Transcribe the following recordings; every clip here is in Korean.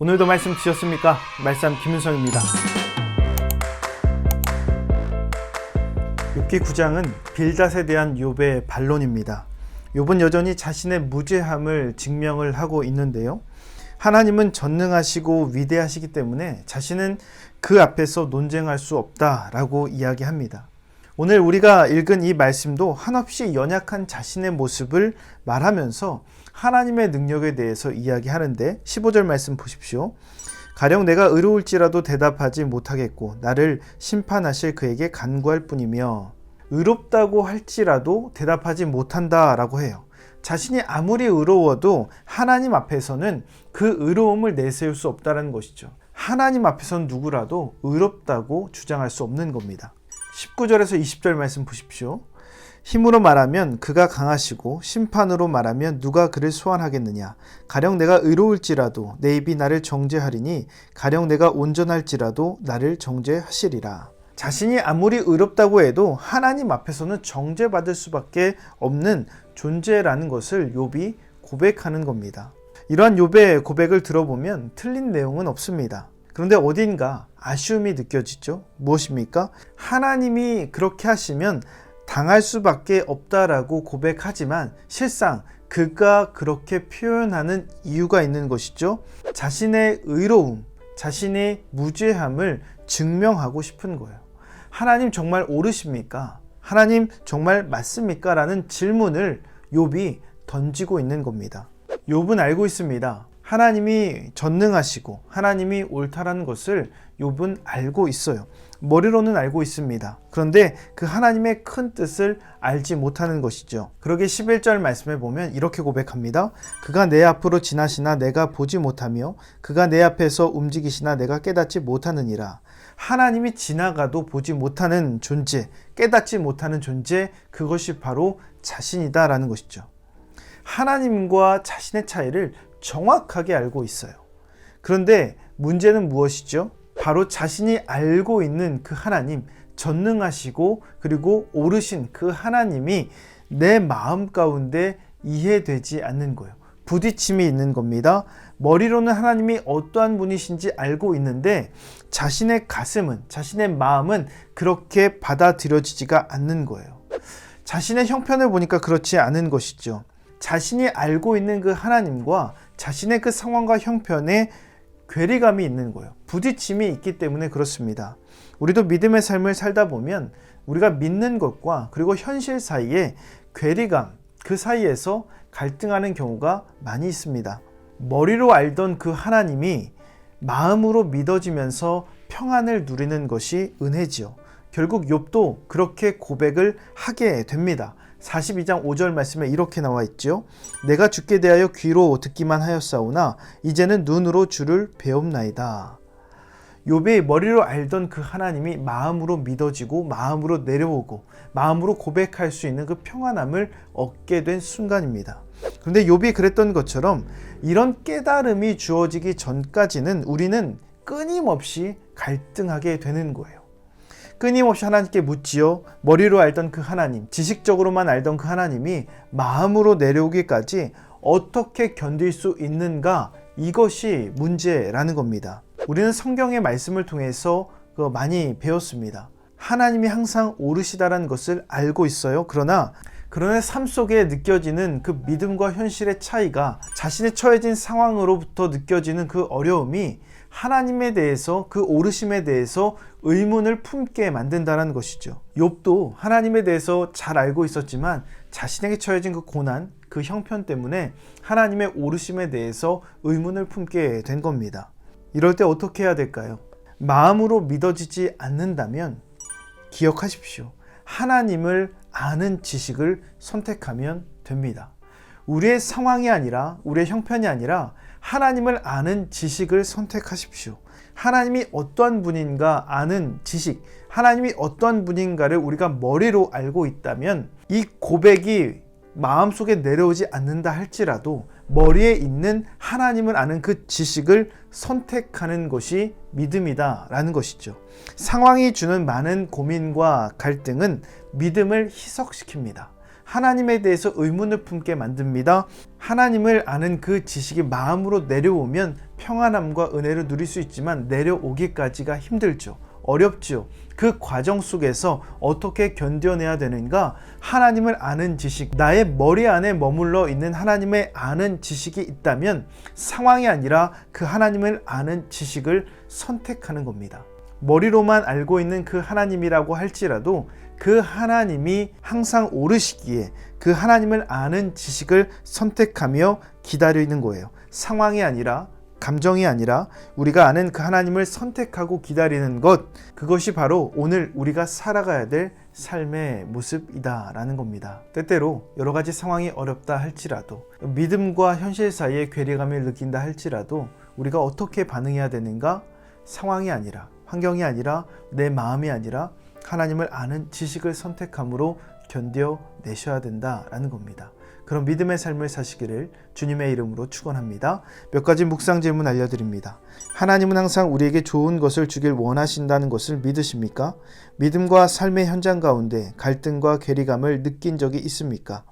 오늘도 말씀 주셨습니까? 말씀 김윤성입니다. 6기 9장은 빌닷에 대한 욥의 반론입니다. 욥은 여전히 자신의 무죄함을 증명을 하고 있는데요. 하나님은 전능하시고 위대하시기 때문에 자신은 그 앞에서 논쟁할 수 없다라고 이야기합니다. 오늘 우리가 읽은 이 말씀도 한없이 연약한 자신의 모습을 말하면서 하나님의 능력에 대해서 이야기하는데 15절 말씀 보십시오. 가령 내가 의로울지라도 대답하지 못하겠고 나를 심판하실 그에게 간구할 뿐이며 의롭다고 할지라도 대답하지 못한다라고 해요. 자신이 아무리 의로워도 하나님 앞에서는 그 의로움을 내세울 수 없다는 것이죠. 하나님 앞에서는 누구라도 의롭다고 주장할 수 없는 겁니다. 19절에서 20절 말씀 보십시오. 힘으로 말하면 그가 강하시고 심판으로 말하면 누가 그를 소환하겠느냐 가령 내가 의로울지라도 내 입이 나를 정죄하리니 가령 내가 온전할지라도 나를 정죄하시리라 자신이 아무리 의롭다고 해도 하나님 앞에서는 정죄받을 수밖에 없는 존재라는 것을 욥이 고백하는 겁니다. 이러한 욥의 고백을 들어보면 틀린 내용은 없습니다. 그런데 어딘가 아쉬움이 느껴지죠. 무엇입니까? 하나님이 그렇게 하시면 당할 수밖에 없다라고 고백하지만 실상 그가 그렇게 표현하는 이유가 있는 것이죠. 자신의 의로움, 자신의 무죄함을 증명하고 싶은 거예요. 하나님 정말 옳으십니까? 하나님 정말 맞습니까? 라는 질문을 욥이 던지고 있는 겁니다. 욥은 알고 있습니다. 하나님이 전능하시고 하나님이 옳다라는 것을 욥은 알고 있어요. 머리로는 알고 있습니다. 그런데 그 하나님의 큰 뜻을 알지 못하는 것이죠. 그러게 11절 말씀에 보면 이렇게 고백합니다. 그가 내 앞으로 지나시나 내가 보지 못하며 그가 내 앞에서 움직이시나 내가 깨닫지 못하느니라. 하나님이 지나가도 보지 못하는 존재, 깨닫지 못하는 존재, 그것이 바로 자신이다라는 것이죠. 하나님과 자신의 차이를 정확하게 알고 있어요. 그런데 문제는 무엇이죠? 바로 자신이 알고 있는 그 하나님, 전능하시고 그리고 오르신 그 하나님이 내 마음 가운데 이해되지 않는 거예요. 부딪힘이 있는 겁니다. 머리로는 하나님이 어떠한 분이신지 알고 있는데 자신의 가슴은, 자신의 마음은 그렇게 받아들여지지가 않는 거예요. 자신의 형편을 보니까 그렇지 않은 것이죠. 자신이 알고 있는 그 하나님과 자신의 그 상황과 형편에 괴리감이 있는 거예요. 부딪힘이 있기 때문에 그렇습니다. 우리도 믿음의 삶을 살다 보면 우리가 믿는 것과 그리고 현실 사이에 괴리감, 그 사이에서 갈등하는 경우가 많이 있습니다. 머리로 알던 그 하나님이 마음으로 믿어지면서 평안을 누리는 것이 은혜지요. 결국 욥도 그렇게 고백을 하게 됩니다. 42장 5절 말씀에 이렇게 나와 있죠. 내가 주께 대하여 귀로 듣기만 하였사오나 이제는 눈으로 주를 배움나이다. 욥이 머리로 알던 그 하나님이 마음으로 믿어지고 마음으로 내려오고 마음으로 고백할 수 있는 그 평안함을 얻게 된 순간입니다. 그런데 욥이 그랬던 것처럼 이런 깨달음이 주어지기 전까지는 우리는 끊임없이 갈등하게 되는 거예요. 끊임없이 하나님께 묻지요. 머리로 알던 그 하나님, 지식적으로만 알던 그 하나님이 마음으로 내려오기까지 어떻게 견딜 수 있는가? 이것이 문제라는 겁니다. 우리는 성경의 말씀을 통해서 많이 배웠습니다. 하나님이 항상 오르시다라는 것을 알고 있어요. 그러나 그러나 삶 속에 느껴지는 그 믿음과 현실의 차이가 자신의 처해진 상황으로부터 느껴지는 그 어려움이 하나님에 대해서 그 오르심에 대해서 의문을 품게 만든다는 것이죠. 욥도 하나님에 대해서 잘 알고 있었지만 자신에게 처해진 그 고난, 그 형편 때문에 하나님의 오르심에 대해서 의문을 품게 된 겁니다. 이럴 때 어떻게 해야 될까요? 마음으로 믿어지지 않는다면 기억하십시오. 하나님을 아는 지식을 선택하면 됩니다. 우리의 상황이 아니라 우리의 형편이 아니라 하나님을 아는 지식을 선택하십시오. 하나님이 어떠한 분인가 아는 지식, 하나님이 어떠한 분인가를 우리가 머리로 알고 있다면 이 고백이 마음속에 내려오지 않는다 할지라도 머리에 있는 하나님을 아는 그 지식을 선택하는 것이 믿음이다라는 것이죠. 상황이 주는 많은 고민과 갈등은 믿음을 희석시킵니다. 하나님에 대해서 의문을 품게 만듭니다. 하나님을 아는 그 지식이 마음으로 내려오면 평안함과 은혜를 누릴 수 있지만 내려오기까지가 힘들죠. 어렵지요. 그 과정 속에서 어떻게 견뎌내야 되는가? 하나님을 아는 지식, 나의 머리 안에 머물러 있는 하나님의 아는 지식이 있다면 상황이 아니라 그 하나님을 아는 지식을 선택하는 겁니다. 머리로만 알고 있는 그 하나님이라고 할지라도 그 하나님이 항상 오르시기에 그 하나님을 아는 지식을 선택하며 기다리는 거예요. 상황이 아니라 감정이 아니라 우리가 아는 그 하나님을 선택하고 기다리는 것 그것이 바로 오늘 우리가 살아가야 될 삶의 모습이다라는 겁니다. 때때로 여러 가지 상황이 어렵다 할지라도 믿음과 현실 사이에 괴리감을 느낀다 할지라도 우리가 어떻게 반응해야 되는가 상황이 아니라 환경이 아니라 내 마음이 아니라 하나님을 아는 지식을 선택함으로 견뎌내셔야 된다라는 겁니다. 그런 믿음의 삶을 사시기를 주님의 이름으로 축원합니다. 몇 가지 묵상 질문 알려드립니다. 하나님은 항상 우리에게 좋은 것을 주길 원하신다는 것을 믿으십니까? 믿음과 삶의 현장 가운데 갈등과 괴리감을 느낀 적이 있습니까?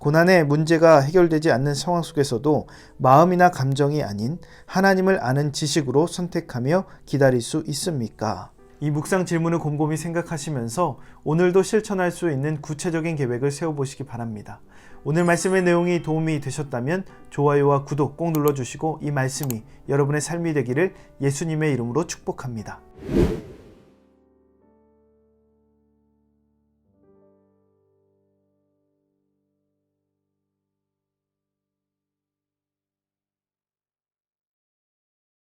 고난의 문제가 해결되지 않는 상황 속에서도 마음이나 감정이 아닌 하나님을 아는 지식으로 선택하며 기다릴 수 있습니까? 이 묵상 질문을 곰곰이 생각하시면서 오늘도 실천할 수 있는 구체적인 계획을 세워보시기 바랍니다. 오늘 말씀의 내용이 도움이 되셨다면 좋아요와 구독 꼭 눌러주시고 이 말씀이 여러분의 삶이 되기를 예수님의 이름으로 축복합니다.